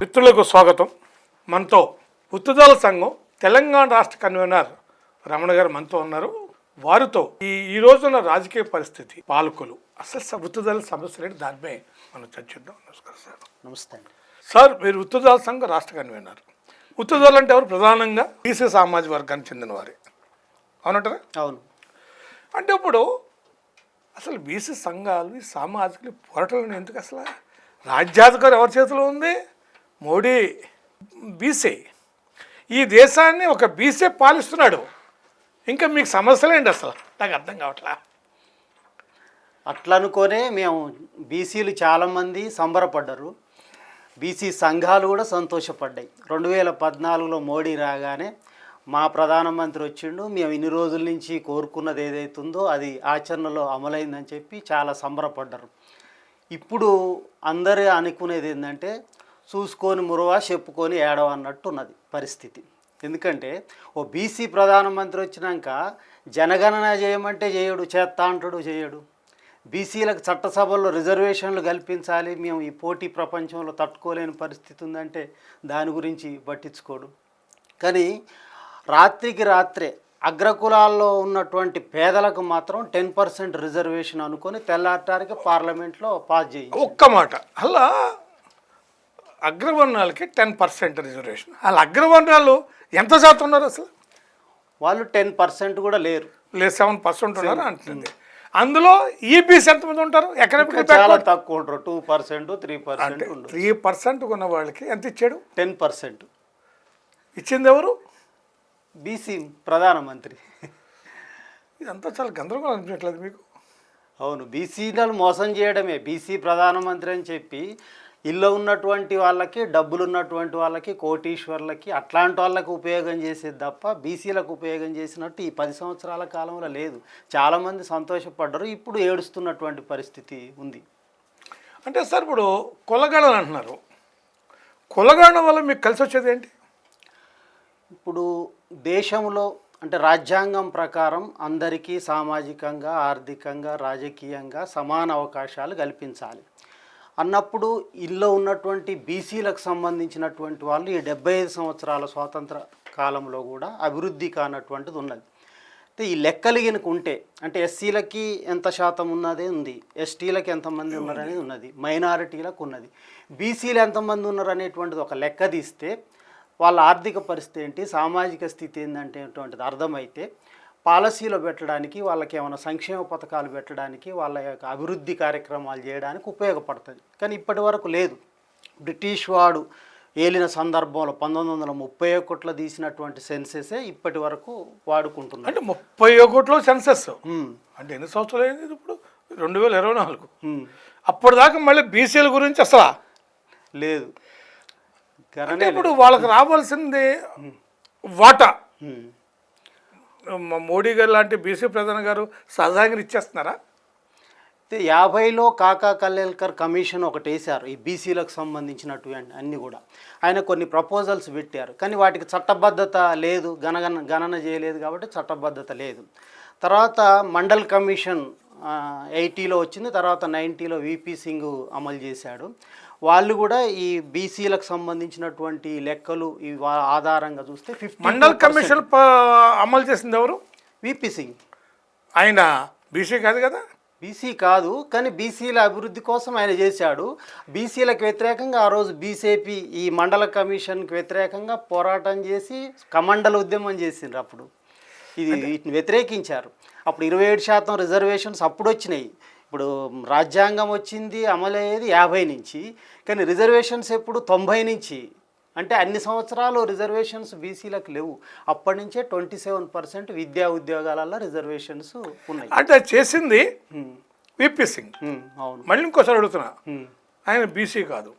మిత్రులకు స్వాగతం. మనతో ఉత్తుదాల సంఘం తెలంగాణ రాష్ట్ర కన్వీనర్ రమణ గారు మనతో ఉన్నారు. వారితో ఈ ఈ రోజున రాజకీయ పరిస్థితి పాలకులు అసలు ఉత్తుదాల సమస్యలు ఏంటి? దానిపై మనం చర్చిద్దాం. నమస్కారం సార్. నమస్తే సార్ మీరు ఉత్తరదాల సంఘ రాష్ట్ర కన్వీనర్. ఉత్తరదాలు అంటే ఎవరు? ప్రధానంగా బీసీ సామాజిక వర్గానికి చెందిన వారే. అవునంటారా? అవును. అంటే ఇప్పుడు అసలు బీసీ సంఘాలు ఈ సామాజిక పోరాటాలను ఎందుకు అసలు? రాజ్యాధికారం ఎవరి చేతిలో ఉంది? మోడీ బీసీ. ఈ దేశాన్ని ఒక బీసీ పాలిస్తున్నాడు. ఇంకా మీకు సమస్యలేండి అసలు? నాకు అర్థం కావట్లా? అట్లా అనుకోనే మేము బీసీలు చాలామంది సంబరపడ్డారు. బీసీ సంఘాలు కూడా సంతోషపడ్డాయి. రెండు వేల పద్నాలుగులో మోడీ రాగానే మా ప్రధానమంత్రి వచ్చిండు. మేము ఇన్ని రోజుల నుంచి కోరుకున్నది ఏదైతుందో అది ఆచరణలో అమలైందని చెప్పి చాలా సంబరపడ్డారు. ఇప్పుడు అందరూ అనుకునేది ఏంటంటే చూసుకొని మురవా చెప్పుకొని ఏడవ అన్నట్టు ఉన్నది పరిస్థితి. ఎందుకంటే ఓ బీసీ ప్రధానమంత్రి వచ్చినాక జనగణన చేయమంటే చేయడు చేత్తా అంటాడు చేయడు. బీసీలకు చట్టసభల్లో రిజర్వేషన్లు కల్పించాలి మేము ఈ పోటీ ప్రపంచంలో తట్టుకోలేని పరిస్థితి ఉందంటే దాని గురించి పట్టించుకోడు. కానీ రాత్రికి రాత్రే అగ్రకులాల్లో ఉన్నటువంటి పేదలకు మాత్రం టెన్ పర్సెంట్ రిజర్వేషన్ అనుకొని తెల్లారటానికి పార్లమెంట్లో పాస్ చేయి ఒక్క మాట అలా అగ్రవర్ణాలకి టెన్ పర్సెంట్ రిజర్వేషన్. వాళ్ళ అగ్రవర్ణాలు ఎంత శాతం ఉన్నారు అసలు? వాళ్ళు టెన్ పర్సెంట్ కూడా లేరు. లేదు సెవెన్ పర్సెంట్ ఉన్నారు అంటుంది. అందులో ఈబీసీ ఎంతమంది ఉంటారు? ఎకనామిక్ చాలా తక్కువ ఉంటారు. Two percent three percent three percent ఉన్న వాళ్ళకి ఎంత ఇచ్చాడు? Ten percent. ఇచ్చింది ఎవరు? బీసీ ప్రధానమంత్రి. ఇదంతా చాలా గందరగోళం అనిపించట్లేదు మీకు? అవును బీసీలను మోసం చేయడమే. బీసీ ప్రధానమంత్రి అని చెప్పి ఇల్లు ఉన్నటువంటి వాళ్ళకి డబ్బులు ఉన్నటువంటి వాళ్ళకి కోటీశ్వర్లకి అట్లాంటి వాళ్ళకి ఉపయోగం చేసేది తప్ప బీసీలకు ఉపయోగం చేసినట్టు ఈ పది సంవత్సరాల కాలంలో లేదు. చాలామంది సంతోషపడ్డారు ఇప్పుడు ఏడుస్తున్నటువంటి పరిస్థితి ఉంది. అంటే సార్ ఇప్పుడు కులగణలు అంటున్నారు. కులగణం వల్ల మీకు కలిసి వచ్చేది ఏంటి? ఇప్పుడు దేశంలో అంటే రాజ్యాంగం ప్రకారం అందరికీ సామాజికంగా ఆర్థికంగా రాజకీయంగా సమాన అవకాశాలు కల్పించాలి. అన్నప్పుడు ఇల్లో ఉన్నటువంటి బీసీలకు సంబంధించినటువంటి వాళ్ళు ఈ డెబ్బై ఐదు సంవత్సరాల స్వాతంత్ర కాలంలో కూడా అభివృద్ధి కానటువంటిది ఉన్నది. అయితే ఈ లెక్కలు కనుక ఉంటే అంటే ఎస్సీలకి ఎంత శాతం ఉన్నదే ఉంది ఎస్టీలకు ఎంతమంది ఉన్నారనేది ఉన్నది మైనారిటీలకు ఉన్నది. బీసీలు ఎంతమంది ఉన్నారు అనేటువంటిది ఒక లెక్క తీస్తే వాళ్ళ ఆర్థిక పరిస్థితి ఏంటి సామాజిక స్థితి ఏంటంటే అర్థమైతే పాలసీలో పెట్టడానికి వాళ్ళకి ఏమైనా సంక్షేమ పథకాలు పెట్టడానికి వాళ్ళ యొక్క అభివృద్ధి కార్యక్రమాలు చేయడానికి ఉపయోగపడుతుంది. కానీ ఇప్పటి వరకు లేదు. బ్రిటిష్ వాడు ఏలిన సందర్భంలో పంతొమ్మిది వందల ముప్పై ఒకటిలో తీసినటువంటి సెన్సెసే ఇప్పటి వరకు వాడుకుంటున్నారు అంటే ముప్పై ఒకటిలో సెన్సెస్. అంటే ఎన్ని సంవత్సరాలు అయింది ఇప్పుడు? రెండు వేల ఇరవై నాలుగు. అప్పటిదాకా మళ్ళీ బీసీల గురించి అసలు? లేదు. అంటే ఇప్పుడు వాళ్ళకి రావాల్సింది వాటా. మోడీ గారు లాంటి బీసీ ప్రధాని గారు సహజంగా ఇచ్చేస్తున్నారా? యాభైలో కాకా కల్లేల్కర్ కమిషన్ ఒకటి వేశారు ఈ బీసీలకు సంబంధించినటువంటి అన్ని కూడా. ఆయన కొన్ని ప్రపోజల్స్ పెట్టారు కానీ వాటికి చట్టబద్ధత లేదు గణగణ గణన చేయలేదు కాబట్టి చట్టబద్ధత లేదు. తర్వాత మండల్ కమిషన్ ఎయిటీలో వచ్చింది తర్వాత నైంటీలో విపి సింగ్ అమలు చేశాడు. వాళ్ళు కూడా ఈ బీసీలకు సంబంధించినటువంటి లెక్కలు ఈ ఆధారంగా చూస్తే ఫిఫ్టీ మండల్ కమిషన్ అమలు చేసింది ఎవరు? విపి సింగ్ ఆయన బీసీ కాదు కదా? బీసీ కాదు కానీ బీసీల అభివృద్ధి కోసం ఆయన చేశాడు. బీసీలకు వ్యతిరేకంగా ఆ రోజు బీజేపీ ఈ మండల కమిషన్కి వ్యతిరేకంగా పోరాటం చేసి కమండల ఉద్యమం చేసిండ్రు అప్పుడు. ఇది వీటిని వ్యతిరేకించారు. అప్పుడు ఇరవై ఏడు శాతం రిజర్వేషన్స్ అప్పుడు వచ్చినాయి. ఇప్పుడు రాజ్యాంగం వచ్చింది అమలయ్యేది యాభై నుంచి కానీ రిజర్వేషన్స్ ఎప్పుడు తొంభై నుంచి అంటే అన్ని సంవత్సరాలు రిజర్వేషన్స్ బీసీలకు లేవు. అప్పటి నుంచే ట్వంటీ సెవెన్ పర్సెంట్ విద్యా ఉద్యోగాలలో రిజర్వేషన్స్ ఉన్నాయి. అంటే చేసింది. V P Singh. అవును. మళ్ళీ ఇంకోసారి అడుగుతున్నా. ఆయన బీసీ కాదు.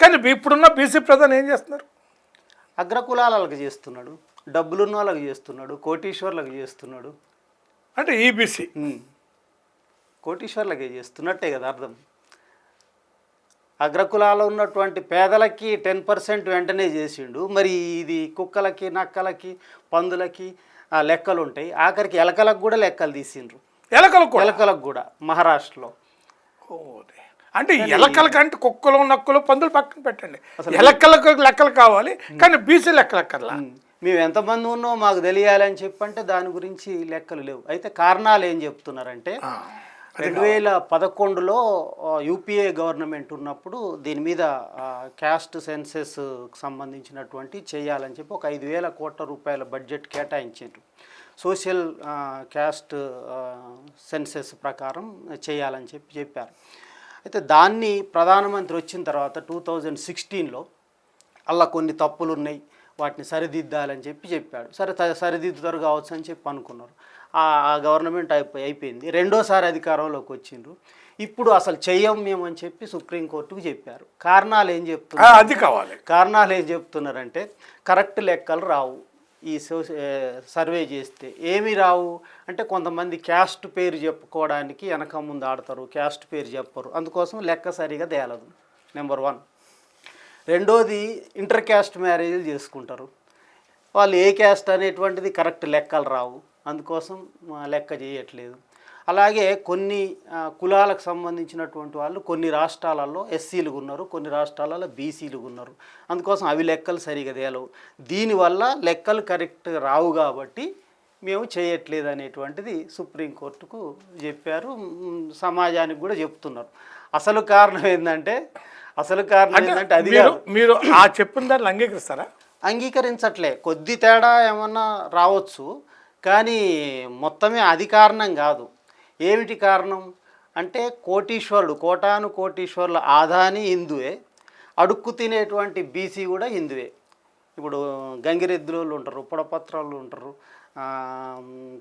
కానీ ఇప్పుడున్న బీసీ ప్రధాని ఏం చేస్తున్నారు? అగ్రకులాలకు చేస్తున్నాడు డబ్బులున్న వాళ్ళకి చేస్తున్నాడు కోటీశ్వర్లకు చేస్తున్నాడు. అంటే ఈబీసీ. కోటీశ్వర్లకే చేస్తున్నట్టే కదా అర్థం. అగ్రకులాలో ఉన్నటువంటి పేదలకి టెన్ పర్సెంట్ వెంటనే చేసిండు. మరి ఇది కుక్కలకి నక్కలకి పందులకి ఆ, లెక్కలు ఉంటాయి ఆఖరికి ఎలకలకు కూడా లెక్కలు తీసిండ్రు. ఎలకలు కూడా? ఎలకలకు కూడా మహారాష్ట్రలో. అంటే ఎలకల కంటే కుక్కలు నక్కలు పందులు పక్కన పెట్టండి. ఎలకలకు లెక్కలు కావాలి కానీ బీసీ లెక్కలక్కర్లా మేము. ఎంతమంది ఉన్నామో మాకు తెలియాలని చెప్పంటే దాని గురించి లెక్కలు లేవు. అయితే కారణాలు ఏం చెప్తున్నారంటే రెండు వేల పదకొండులో యూపీఏ గవర్నమెంట్ ఉన్నప్పుడు దీని మీద క్యాస్ట్ సెన్సెస్ సంబంధించినటువంటి చేయాలని చెప్పి ఒక ఐదు వేల కోట్ల రూపాయల బడ్జెట్ కేటాయించారు. సోషల్ క్యాస్ట్ సెన్సెస్ ప్రకారం చేయాలని చెప్పి చెప్పారు. అయితే దాన్ని ప్రధానమంత్రి వచ్చిన తర్వాత టూ థౌజండ్ సిక్స్టీన్లో అలా కొన్ని తప్పులు ఉన్నాయి వాటిని సరిదిద్దాలని చెప్పి చెప్పాడు. సరే సరిదిద్దుతారు కావచ్చు అని చెప్పి అనుకున్నారు. ఆ గవర్నమెంట్ అయిపోయి అయిపోయింది. రెండోసారి అధికారంలోకి వచ్చిండ్రు. ఇప్పుడు అసలు చెయ్యం మేము అని చెప్పి సుప్రీంకోర్టుకు చెప్పారు. కారణాలు ఏం చెప్తున్నారు అది కావాలి. కారణాలు ఏం చెప్తున్నారంటే కరెక్ట్ లెక్కలు రావు. ఈ సర్వే చేస్తే ఏమి రావు? అంటే కొంతమంది క్యాస్ట్ పేరు చెప్పుకోవడానికి వెనక ముందు ఆడతారు క్యాస్ట్ పేరు చెప్పరు. అందుకోసం లెక్క సరిగా తేలదు. Number one. రెండోది ఇంటర్ క్యాస్ట్ మ్యారేజ్లు చేసుకుంటారు. వాళ్ళు ఏ క్యాస్ట్ అనేటువంటిది కరెక్ట్ లెక్కలు రావు. అందుకోసం లెక్క చేయట్లేదు. అలాగే కొన్ని కులాలకు సంబంధించినటువంటి వాళ్ళు కొన్ని రాష్ట్రాలలో ఎస్సీలు ఉన్నారు కొన్ని రాష్ట్రాలలో బీసీలు ఉన్నారు అందుకోసం అవి లెక్కలు సరిగా తేలవు. దీనివల్ల లెక్కలు కరెక్ట్ రావు కాబట్టి మేము చేయట్లేదు అనేటువంటిది సుప్రీంకోర్టుకు చెప్పారు. సమాజానికి కూడా చెప్తున్నారు. అసలు కారణం ఏంటంటే అసలు కారణం ఏంటంటే అది. మీరు ఆ చెప్పిన దాన్ని అంగీకరిస్తారా? అంగీకరించట్లే. కొద్ది తేడా ఏమన్నా రావచ్చు. కానీ మొత్తమే అది కారణం కాదు. ఏమిటి కారణం? అంటే కోటీశ్వరుడు కోటాను కోటీశ్వరుల ఆదాని హిందువే. అడుక్కు తినేటువంటి బీసీ కూడా హిందువే. ఇప్పుడు గంగిరెద్దులు ఉంటారు పుడపత్రాలు ఉంటారు.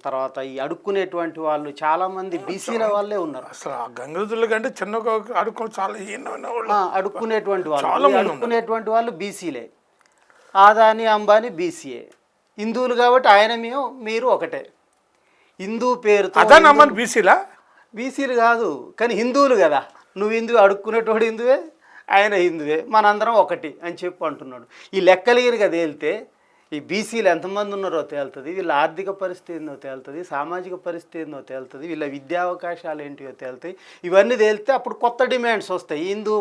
తర్వాత ఈ అడుక్కునేటువంటి వాళ్ళు చాలామంది బీసీల వాళ్ళే ఉన్నారు. అసలు ఆ గంగదుల కంటే చిన్న అడుక్కో చాలా అడుక్కునేటువంటి వాళ్ళు. అడుక్కునేటువంటి వాళ్ళు బీసీలే. ఆదాని అంబానీ బీసీఏ హిందువులు కాబట్టి ఆయన మేము మీరు ఒకటే. హిందూ పేరుతో అదా నమ్మని బీసీలా? బీసీలు కాదు కానీ హిందువులు కదా. నువ్వు హిందువు అడుక్కునేటోడు హిందువే ఆయన హిందువే మనందరం ఒకటి అని చెప్పి అంటున్నాడు. ఈ లెక్కలు కనుక తేలితే ఈ బీసీలు ఎంతమంది ఉన్నారో తేలుతుంది వీళ్ళ ఆర్థిక పరిస్థితి ఏందో తేలుతుంది సామాజిక పరిస్థితి ఏందో తేలుతుంది వీళ్ళ విద్యా అవకాశాలు ఏంటివో తేలుతాయి. ఇవన్నీ తేలితే అప్పుడు కొత్త డిమాండ్స్ వస్తాయి. హిందూ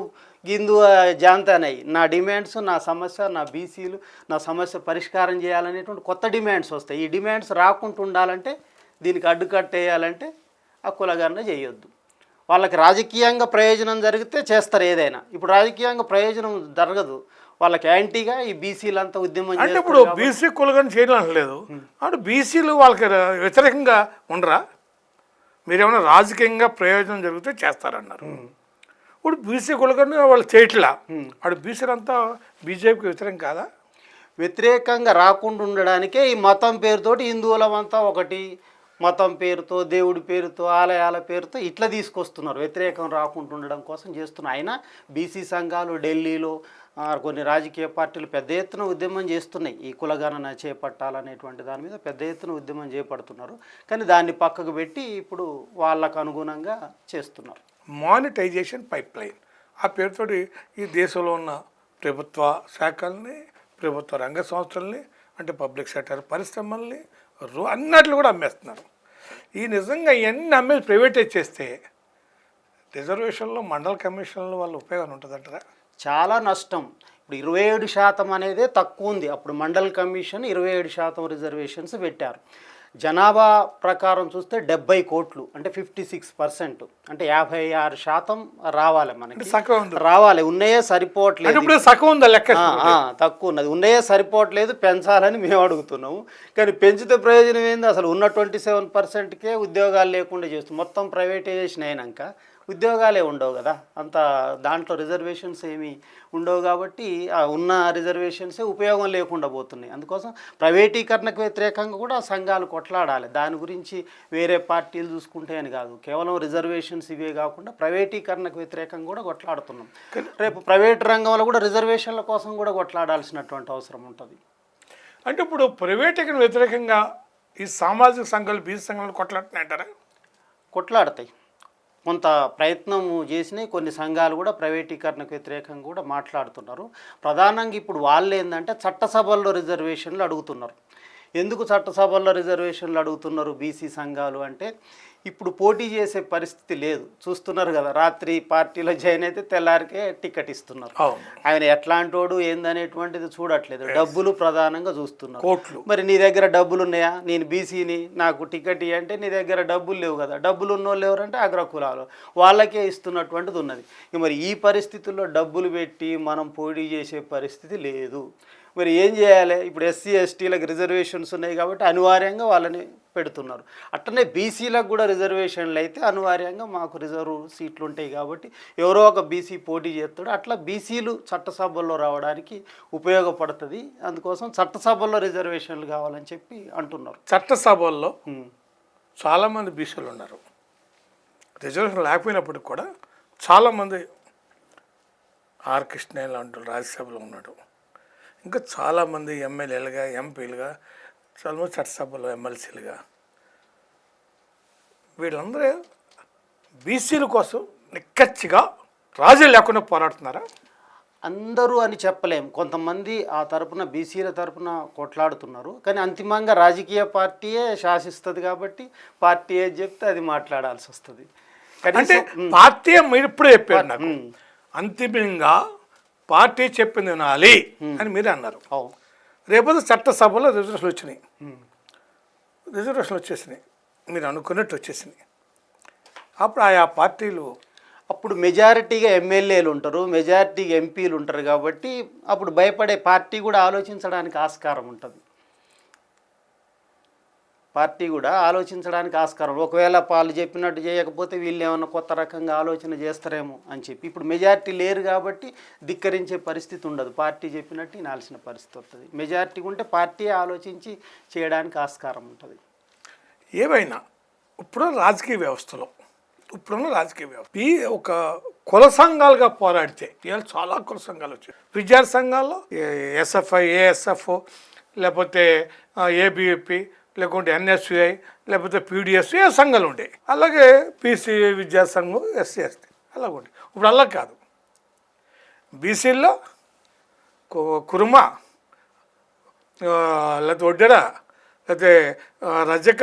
హిందూ జాంతానై. నా డిమాండ్స్ నా సమస్య నా బీసీలు నా సమస్య పరిష్కారం చేయాలనేటువంటి కొత్త డిమాండ్స్ వస్తాయి. ఈ డిమాండ్స్ రాకుండా ఉండాలంటే దీనికి అడ్డుకట్టేయాలంటే ఆ కులగన్న చేయొద్దు. వాళ్ళకి రాజకీయంగా ప్రయోజనం జరిగితే చేస్తారు ఏదైనా. ఇప్పుడు రాజకీయంగా ప్రయోజనం జరగదు. వాళ్ళకి యాంటీగా ఈ బీసీలంతా ఉద్యమం అంటే ఇప్పుడు బీసీ కులగని చేయడం అనలేదు అంటే బీసీలు వాళ్ళకి వ్యతిరేకంగా ఉండరా? మీరేమైనా రాజకీయంగా ప్రయోజనం జరిగితే చేస్తారన్నారు. ఇప్పుడు బీసీ కులగని వాళ్ళు చేయట్లా. అటు బీసీలంతా బీజేపీకి వ్యతిరేకం కాదా? వ్యతిరేకంగా రాకుండా ఉండడానికే ఈ మతం పేరుతోటి హిందువులమంతా ఒకటి మతం పేరుతో దేవుడి పేరుతో ఆలయాల పేరుతో ఇట్లా తీసుకొస్తున్నారు. వ్యతిరేకం రాకుండా ఉండడం కోసం చేస్తున్నారు అయినా బీసీ సంఘాలు ఢిల్లీలో కొన్ని రాజకీయ పార్టీలు పెద్ద ఎత్తున ఉద్యమం చేస్తున్నాయి. ఈ కులగణన చేపట్టాలనేటువంటి దాని మీద పెద్ద ఎత్తున ఉద్యమం చేపడుతున్నారు. కానీ దాన్ని పక్కకు పెట్టి ఇప్పుడు వాళ్ళకు అనుగుణంగా చేస్తున్నారు. మానిటైజేషన్ పైప్ లైన్ ఆ పేరుతోటి ఈ దేశంలో ఉన్న ప్రభుత్వ శాఖల్ని ప్రభుత్వ రంగ సంస్థల్ని అంటే పబ్లిక్ సెక్టర్ పరిశ్రమల్ని రో అన్నట్లు కూడా అమ్మేస్తున్నారు. ఈ నిజంగా ఇవన్నీ అమ్మేసి ప్రైవేటైజ్ చేస్తే రిజర్వేషన్లో మండల కమిషన్ల వల్ల ఉపయోగం ఉంటుందంటారా? చాలా నష్టం. ఇప్పుడు ఇరవై ఏడు శాతం అనేదే తక్కువ ఉంది. అప్పుడు మండల్ కమిషన్ ఇరవై ఏడు శాతం రిజర్వేషన్స్ పెట్టారు. జనాభా ప్రకారం చూస్తే డెబ్బై కోట్లు అంటే ఫిఫ్టీ సిక్స్ పర్సెంట్ అంటే యాభై ఆరు శాతం రావాలి మనకి. రావాలి. ఉన్నాయే సరిపోవట్లేదు. తక్కువ ఉన్నది. ఉన్నాయే సరిపోవట్లేదు పెంచాలని మేము అడుగుతున్నాము. కానీ పెంచితే ప్రయోజనం ఏంది? అసలు ఉన్న ట్వంటీ సెవెన్ పర్సెంట్కే ఉద్యోగాలు లేకుండా చేస్తుంది. మొత్తం ప్రైవేటైజేషన్ అయినాక ఉద్యోగాలే ఉండవు కదా. అంత దాంట్లో రిజర్వేషన్స్ ఏమీ ఉండవు కాబట్టి ఆ ఉన్న రిజర్వేషన్సే ఉపయోగం లేకుండా పోతున్నాయి. అందుకోసం ప్రైవేటీకరణకు వ్యతిరేకంగా కూడా సంఘాలు కొట్లాడాలి. దాని గురించి వేరే పార్టీలు చూసుకుంటే అని కాదు. కేవలం రిజర్వేషన్స్ ఇవే కాకుండా ప్రైవేటీకరణకు వ్యతిరేకంగా కూడా కొట్లాడుతున్నాం. రేపు ప్రైవేట్ రంగంలో కూడా రిజర్వేషన్ల కోసం కూడా కొట్లాడాల్సినటువంటి అవసరం ఉంటుంది. అంటే ఇప్పుడు ప్రైవేటీకరణ వ్యతిరేకంగా ఈ సామాజిక సంఘాలు బీసీ సంఘాలు కొట్లాడుతున్నాయంటారా? కొట్లాడతాయి. కొంత ప్రయత్నం చేసినాయి కొన్ని సంఘాలు కూడా ప్రైవేటీకరణకు వ్యతిరేకంగా కూడా మాట్లాడుతున్నారు. ప్రధానంగా ఇప్పుడు వాళ్ళు ఏంటంటే చట్టసభల్లో రిజర్వేషన్లు అడుగుతున్నారు. ఎందుకు చట్టసభల్లో రిజర్వేషన్లు అడుగుతున్నారు బీసీ సంఘాలు అంటే ఇప్పుడు పోటీ చేసే పరిస్థితి లేదు. చూస్తున్నారు కదా రాత్రి పార్టీలో జాయిన్ అయితే తెల్లారికే టికెట్ ఇస్తున్నారు. ఆయన ఎట్లాంటోడు ఏందనేటువంటిది చూడట్లేదు. డబ్బులు ప్రధానంగా చూస్తున్నారు. కోట్లు. మరి నీ దగ్గర డబ్బులు ఉన్నాయా? నేను బీసీని నాకు టికెట్ అంటే నీ దగ్గర డబ్బులు లేవు కదా. డబ్బులు ఉన్నోళ్ళు ఎవరంటే అగ్రకులాలు. వాళ్ళకే ఇస్తున్నటువంటిది ఉన్నది. మరి ఈ పరిస్థితుల్లో డబ్బులు పెట్టి మనం పోటీ చేసే పరిస్థితి లేదు. మరి ఏం చేయాలి? ఇప్పుడు ఎస్సీ ఎస్టీలకు రిజర్వేషన్స్ ఉన్నాయి కాబట్టి అనివార్యంగా వాళ్ళని పెడుతున్నారు. అట్లనే బీసీలకు కూడా రిజర్వేషన్లు అయితే అనివార్యంగా మాకు రిజర్వ్ సీట్లు ఉంటాయి కాబట్టి ఎవరో ఒక బీసీ పోటీ చేస్తాడు. అట్లా బీసీలు చట్టసభల్లో రావడానికి ఉపయోగపడుతుంది. అందుకోసం చట్టసభల్లో రిజర్వేషన్లు కావాలని చెప్పి అంటున్నారు. చట్టసభల్లో. చాలామంది బీసీలు ఉన్నారు. రిజర్వేషన్ లేకపోయినప్పటికి కూడా చాలామంది ఆర్ కృష్ణయ్య లాంటి రాజ్యసభలో ఉన్నాడు. ఇంకా చాలామంది ఎమ్మెల్యేలుగా ఎంపీలుగా చాలామంది చట్టసభలో ఎమ్మెల్సీలుగా వీళ్ళందరూ బీసీల కోసం నిక్కచ్చిగా రాజీ లేకుండా పోరాడుతున్నారా? అందరూ అని చెప్పలేం. కొంతమంది ఆ తరపున బీసీల తరపున కొట్లాడుతున్నారు. కానీ అంతిమంగా రాజకీయ పార్టీయే శాసిస్తుంది కాబట్టి పార్టీ ఏది చెప్తే అది మాట్లాడాల్సి వస్తుంది అంటే పార్టీ మీరు ఇప్పుడే చెప్పారు నాకు. అంతిమంగా పార్టీ చెప్పింది వినాలి అని మీరే అన్నారు. రేపొద్దు చట్టసభలో రిజర్వేషన్లు వచ్చినాయి. రిజర్వేషన్లు వచ్చేసినాయి. మీరు అనుకున్నట్టు వచ్చేసినాయి. అప్పుడు ఆయా పార్టీలు అప్పుడు మెజారిటీగా ఎమ్మెల్యేలు ఉంటారు మెజారిటీగా ఎంపీలు ఉంటారు కాబట్టి అప్పుడు భయపడే పార్టీ కూడా ఆలోచించడానికి ఆస్కారం ఉంటుంది. పార్టీ కూడా ఆలోచించడానికి ఆస్కారం. ఒకవేళ వాళ్ళు చెప్పినట్టు చేయకపోతే వీళ్ళు ఏమైనా కొత్త రకంగా ఆలోచన చేస్తారేమో అని చెప్పి. ఇప్పుడు మెజారిటీ లేరు కాబట్టి ధిక్కరించే పరిస్థితి ఉండదు. పార్టీ చెప్పినట్టు వినాల్సిన పరిస్థితి వస్తుంది మెజారిటీ ఉంటే పార్టీ ఆలోచించి చేయడానికి ఆస్కారం ఉంటుంది. ఏవైనా ఇప్పుడు రాజకీయ వ్యవస్థలో ఇప్పుడున్న రాజకీయ వ్యవస్థ ఈ ఒక కుల సంఘాలుగా పోరాడితే ఇవాళ చాలా కుల సంఘాలు వచ్చాయి. విద్యార్థి సంఘాల్లో ఎస్ఎఫ్ఐ ఏఎస్ఎఫ్ లేకపోతే ఏబిఎపి లేకుంటే ఎన్ఎస్యుఐ లేకపోతే పీడిఎస్ ఏ సంఘాలు ఉండేవి అలాగే పీసీ విద్యా సంఘం ఎస్సీ ఎస్టీ అలాగ ఉంటాయి ఇప్పుడు అలా కాదు. బీసీల్లో కు- కురుమ లేకపోతే ఒడ్డెర లేకపోతే రజక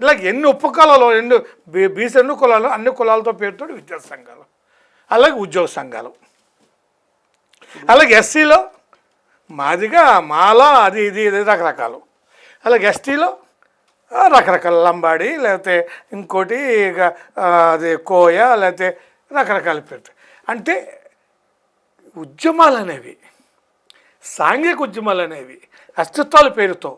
ఇలా ఎన్ని ఉపకులాలు ఎన్ని బీ- బీసీ ఎన్ని కులాలు అన్ని కులాలతో పేరుతో విద్యా సంఘాలు. అలాగే ఉద్యోగ సంఘాలు. అలాగే ఎస్సీలో మాదిగా మాల అది ఇది ఇది రకరకాలు. అలాగే ఎస్టీలో రకరకాల లంబాడి లేకపోతే ఇంకోటి ఇక అది కోయ లేకపోతే రకరకాల పేరు అంటే ఉద్యమాలు అనేవి సాంఘిక ఉద్యమాలు అనేవి అస్తిత్వాల పేరుతో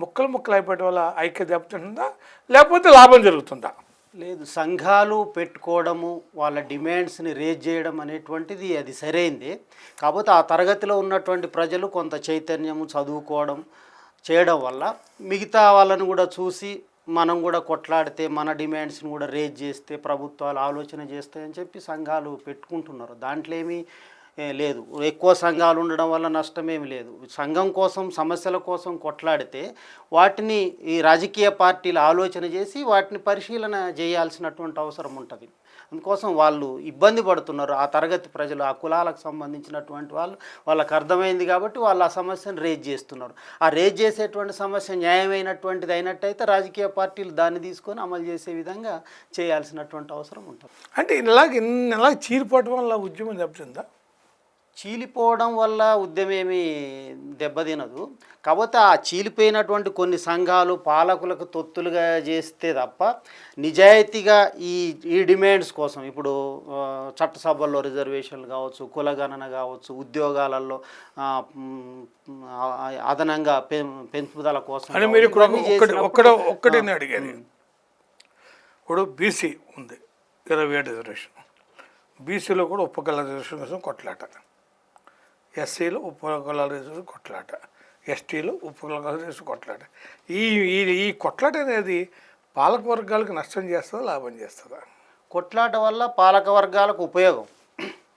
ముక్కలు ముక్కలు అయిపోయడం వల్ల ఐక్య దెబ్బతింటుందా లేకపోతే లాభం జరుగుతుందా? లేదు సంఘాలు పెట్టుకోవడము వాళ్ళ డిమాండ్స్ని రేజ్ చేయడం అనేటువంటిది అది సరైంది. కాకపోతే ఆ తరగతిలో ఉన్నటువంటి ప్రజలు కొంత చైతన్యము చదువుకోవడం చేయడం వల్ల మిగతా వాళ్ళని కూడా చూసి మనం కూడా కొట్లాడితే మన డిమాండ్స్ని కూడా రేజ్ చేస్తే ప్రభుత్వాలు ఆలోచన చేస్తాయని చెప్పి సంఘాలు పెట్టుకుంటున్నారు. దాంట్లో ఏమీ లేదు. ఎక్కువ సంఘాలు ఉండడం వల్ల నష్టమేమి లేదు. సంఘం కోసం సమస్యల కోసం కొట్లాడితే వాటిని ఈ రాజకీయ పార్టీలు ఆలోచన చేసి వాటిని పరిశీలన చేయాల్సినటువంటి అవసరం ఉంటుంది. అందుకోసం వాళ్ళు ఇబ్బంది పడుతున్నారు. ఆ తరగతి ప్రజలు ఆ కులాలకు సంబంధించినటువంటి వాళ్ళు వాళ్ళకు అర్థమైంది కాబట్టి వాళ్ళు ఆ సమస్యను రేజ్ చేస్తున్నారు. ఆ రేజ్ చేసేటువంటి సమస్య న్యాయమైనటువంటిది అయినట్టయితే రాజకీయ పార్టీలు దాన్ని తీసుకొని అమలు చేసే విధంగా చేయాల్సినటువంటి అవసరం ఉంటుంది. అంటే ఇలాగ ఇన్ని చీరిపోవటం వల్ల ఉద్యమం దెబ్బతిందా చీలిపోవడం వల్ల ఉద్యమేమి దెబ్బతినదు. కాకపోతే ఆ చీలిపోయినటువంటి కొన్ని సంఘాలు పాలకులకు తొత్తులుగా చేస్తే తప్ప నిజాయితీగా ఈ ఈ డిమాండ్స్ కోసం ఇప్పుడు చట్టసభల్లో రిజర్వేషన్లు కావచ్చు కులగణన కావచ్చు ఉద్యోగాలలో అదనంగా పెం పెంపుదల కోసం మీరు ఒక్కటి ఒక్కడ అడిగేది. ఇప్పుడు బీసీ ఉంది. ఇరవై ఏడు రిజర్వేషన్. బీసీలో కూడా ఉపకుల రిజర్వేషన్ కోసం కొట్లాట. ఎస్సీలో ఉపకుల రిజర్వేషన్ కొట్లాట ఎస్టీలో ఉపకుల రేసు కొట్లాట. ఈ ఈ ఈ కొట్లాట అనేది పాలక వర్గాలకు నష్టం చేస్తుందా లాభం చేస్తుందా? కొట్లాట వల్ల పాలక వర్గాలకు ఉపయోగం.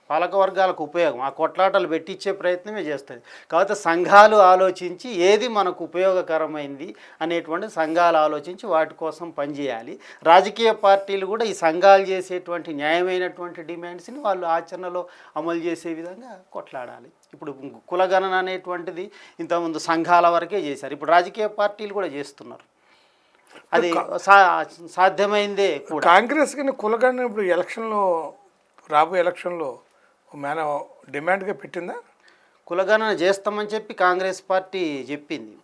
పాలక వర్గాలకు ఉపయోగం. ఆ కొట్లాటలు పెట్టించే ప్రయత్నమే చేస్తుంది. కాబట్టి సంఘాలు ఆలోచించి ఏది మనకు ఉపయోగకరమైంది అనేటువంటి సంఘాలు ఆలోచించి వాటి కోసం పనిచేయాలి. రాజకీయ పార్టీలు కూడా ఈ సంఘాలు చేసేటువంటి న్యాయమైనటువంటి డిమాండ్స్ని వాళ్ళు ఆచరణలో అమలు చేసే విధంగా కొట్లాడాలి. ఇప్పుడు కులగణన అనేటువంటిది ఇంతకుముందు సంఘాల వరకే చేశారు. ఇప్పుడు రాజకీయ పార్టీలు కూడా చేస్తున్నారు. అది సా సాధ్యమైందే కూడా. కాంగ్రెస్ కానీ కులగణ ఇప్పుడు ఎలక్షన్లో రాబోయే ఎలక్షన్లో మేన డిమాండ్గా పెట్టిందా? కులగణన చేస్తామని చెప్పి కాంగ్రెస్ పార్టీ చెప్పింది.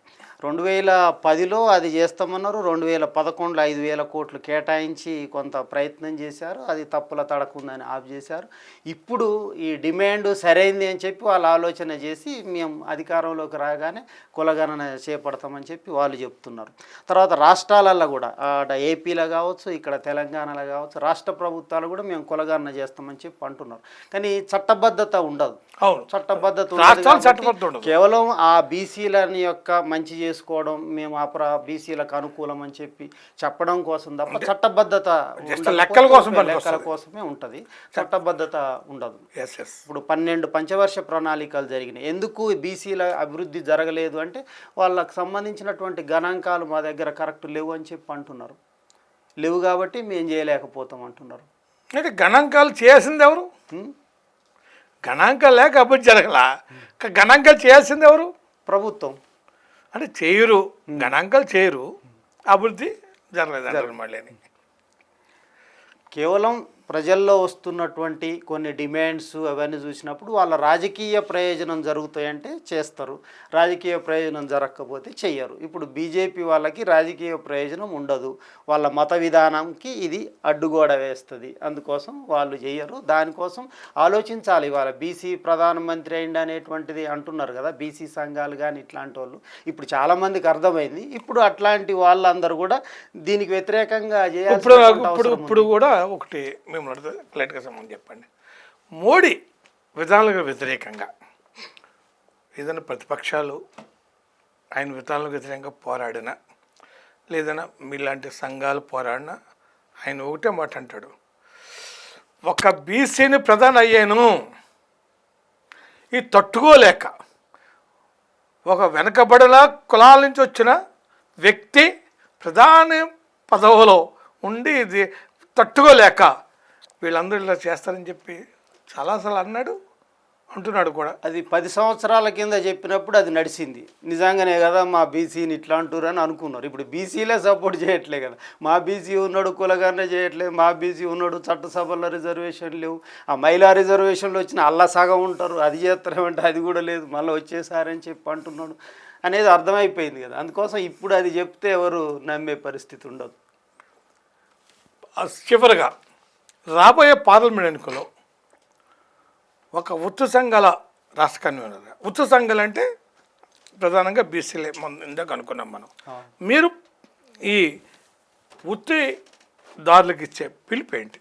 రెండు వేల పదిలో అది చేస్తామన్నారు. రెండు వేల పదకొండులో ఐదు వేల కోట్లు కేటాయించి కొంత ప్రయత్నం చేశారు. అది తప్పుల తడకుందని ఆఫ్ చేశారు. ఇప్పుడు ఈ డిమాండ్ సరైంది అని చెప్పి వాళ్ళు ఆలోచన చేసి మేము అధికారంలోకి రాగానే కులగణన చేపడతామని చెప్పి వాళ్ళు చెప్తున్నారు. తర్వాత రాష్ట్రాలలో కూడా అక్కడ ఏపీలో కావచ్చు ఇక్కడ తెలంగాణలో కావచ్చు రాష్ట్ర ప్రభుత్వాలు కూడా మేము కులగణన చేస్తామని చెప్పి అంటున్నారు. కానీ చట్టబద్ధత ఉండదు. అవును. చట్టబద్ధత. కేవలం ఆ బీసీలని యొక్క మంచి చేసుకోవడం మేము ఆ ప్ర బీసీలకు అనుకూలం అని చెప్పి చెప్పడం కోసం తప్ప చట్టబద్ధత లెక్కల కోసం లెక్కల. కోసమే ఉంటుంది. చట్టబద్ధత ఉండదు. ఇప్పుడు పన్నెండు పంచవర్ష ప్రణాళికలు జరిగినాయి. ఎందుకు బీసీల అభివృద్ధి జరగలేదు అంటే వాళ్ళకు సంబంధించినటువంటి గణాంకాలు మా దగ్గర కరెక్ట్ లేవు అని చెప్పి అంటున్నారు. లేవు కాబట్టి మేము చేయలేకపోతాం అంటున్నారు. అంటే గణాంకాలు చేసింది ఎవరు? గణాంకాలు లేక అభివృద్ధి జరగలా? గణాంకాలు చేయాల్సింది ఎవరు? ప్రభుత్వం. అంటే చేయరు గణాంకాలు చేయరు అభివృద్ధి జరగలేదు మళ్ళీ. కేవలం ప్రజల్లో వస్తున్నటువంటి కొన్ని డిమాండ్స్ అవన్నీ చూసినప్పుడు వాళ్ళ రాజకీయ ప్రయోజనం జరుగుతాయంటే చేస్తారు. రాజకీయ ప్రయోజనం జరగకపోతే చెయ్యరు. ఇప్పుడు బీజేపీ వాళ్ళకి రాజకీయ ప్రయోజనం ఉండదు. వాళ్ళ మత విధానంకి ఇది అడ్డుగోడ వేస్తుంది. అందుకోసం వాళ్ళు చెయ్యరు. దానికోసం ఆలోచించాలి వాళ్ళ బీసీ ప్రధానమంత్రి అయింది అనేటువంటిది అంటున్నారు కదా. బీసీ సంఘాలు కానీ ఇట్లాంటి వాళ్ళు ఇప్పుడు చాలామందికి అర్థమైంది. ఇప్పుడు అట్లాంటి వాళ్ళందరూ కూడా దీనికి వ్యతిరేకంగా ఇప్పుడు ఉంది. ఇప్పుడు కూడా ఒకటి మేము అడిగితే క్లైట్గా సంబంధం చెప్పండి. మోడీ విధానాలకు వ్యతిరేకంగా ఏదైనా ప్రతిపక్షాలు ఆయన విధానాలకు వ్యతిరేకంగా పోరాడినా లేదన్నా మీలాంటి సంఘాలు పోరాడినా ఆయన ఒకటే మాట అంటాడు. ఒక బీసీని ప్రధాని అయ్యాను. ఈ తట్టుకోలేక ఒక వెనకబడిన కులాల నుంచి వచ్చిన వ్యక్తి ప్రధాని పదవిలో ఉండి ఇది తట్టుకోలేక వీళ్ళందరూ ఇలా చేస్తారని చెప్పి చాలాసార్లు అన్నాడు అంటున్నాడు కూడా. అది పది సంవత్సరాల కింద చెప్పినప్పుడు అది నడిచింది. నిజంగానే కదా మా బీసీని ఇట్లా అంటారు అని అనుకున్నారు. ఇప్పుడు బీసీలే సపోర్ట్ చేయట్లే కదా. మా బీసీ ఉన్నాడు కులగానే చేయట్లేదు మా బీసీ ఉన్నాడు చట్టసభల్లో రిజర్వేషన్ లేవు. ఆ మహిళా రిజర్వేషన్లు వచ్చిన అల్లా సగం ఉంటారు. అది చేస్తారేమంటే అది కూడా లేదు. మళ్ళీ వచ్చేసారని చెప్పి అంటున్నాడు అనేది అర్థమైపోయింది కదా. అందుకోసం ఇప్పుడు అది చెప్తే ఎవరు నమ్మే పరిస్థితి ఉండదు. చివరగా రాబోయే పార్లమెంట్ ఎన్నికల్లో ఒక ఉత్తు సంఘాల రాష్ట్ర కన్వీనర్ ఉత్తు సంఘాలు అంటే ప్రధానంగా బీసీలే మనం ఇందాక అనుకున్నాం మనం. మీరు ఈ వృత్తి దారులకు ఇచ్చే పిలుపు ఏంటి?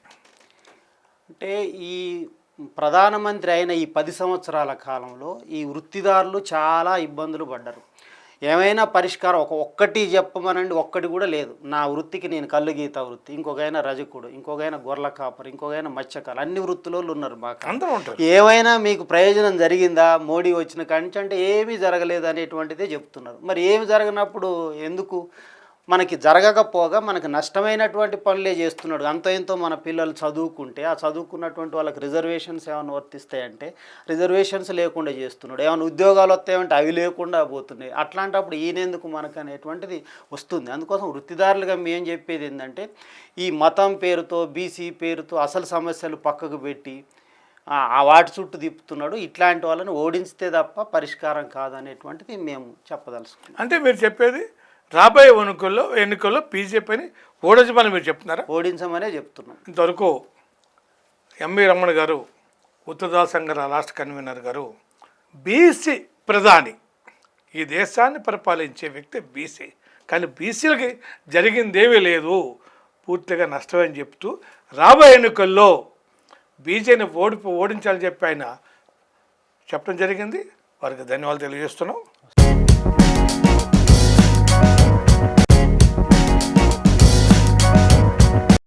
అంటే ఈ ప్రధానమంత్రి అయిన ఈ పది సంవత్సరాల కాలంలో ఈ వృత్తిదారులు చాలా ఇబ్బందులు పడ్డారు. ఏమైనా పరిష్కారం ఒక ఒక్కటి చెప్పమనండి ఒక్కటి కూడా లేదు. నా వృత్తికి నేను కళ్ళు గీత వృత్తి ఇంకొకైనా రజకుడు ఇంకొకైనా గొర్రెల కాపరి ఇంకొకైనా మత్స్యకారు అన్ని వృత్తులలో ఉన్నారు మాకు అందరూ ఉంటారు. ఏమైనా మీకు ప్రయోజనం జరిగిందా? మోడీ వచ్చిన నుంచి అంటే ఏమీ జరగలేదు అనేటువంటిదే చెప్తున్నారు. మరి ఏమి జరగనప్పుడు ఎందుకు? మనకి జరగకపోగా మనకి నష్టమైనటువంటి పనులే చేస్తున్నాడు. అంత ఎంతో మన పిల్లలు చదువుకుంటే ఆ చదువుకున్నటువంటి వాళ్ళకి రిజర్వేషన్స్ ఏమైనా వర్తిస్తాయంటే రిజర్వేషన్స్ లేకుండా చేస్తున్నాడు. ఏమైనా ఉద్యోగాలు వస్తాయంటే అవి లేకుండా పోతున్నాయి. అట్లాంటప్పుడు ఈయనెందుకు మనకు అనేటువంటిది వస్తుంది. అందుకోసం వృత్తిదారులుగా మేము చెప్పేది ఏంటంటే ఈ మతం పేరుతో బీసీ పేరుతో అసలు సమస్యలు పక్కకు పెట్టి ఆ వాటి చుట్టూ తిప్పుతున్నాడు. ఇట్లాంటి వాళ్ళని ఓడించితే తప్ప పరిష్కారం కాదనేటువంటిది మేము చెప్పదలుచుకున్నాం. అంటే మీరు చెప్పేది రాబోయే ఎన్నికల్లో ఎన్నికల్లో బీజేపీని ఓడించమని మీరు చెప్తున్నారా? ఓడించమనే చెప్తున్నాం. ఇంతవరకు ఎంవి రమణ గారు ఉత్తదా సంఘ రాష్ట్ర కన్వీనర్ గారు బీసీ ప్రధాని ఈ దేశాన్ని పరిపాలించే వ్యక్తి బీసీ. కానీ బీసీలకి జరిగిందేమీ లేదు. పూర్తిగా నష్టమని చెప్తూ రాబోయే ఎన్నికల్లో బీజేని ఓడిపో ఓడించాలని చెప్పి ఆయన చెప్పడం జరిగింది. వారికి ధన్యవాదాలు తెలియజేస్తున్నాం.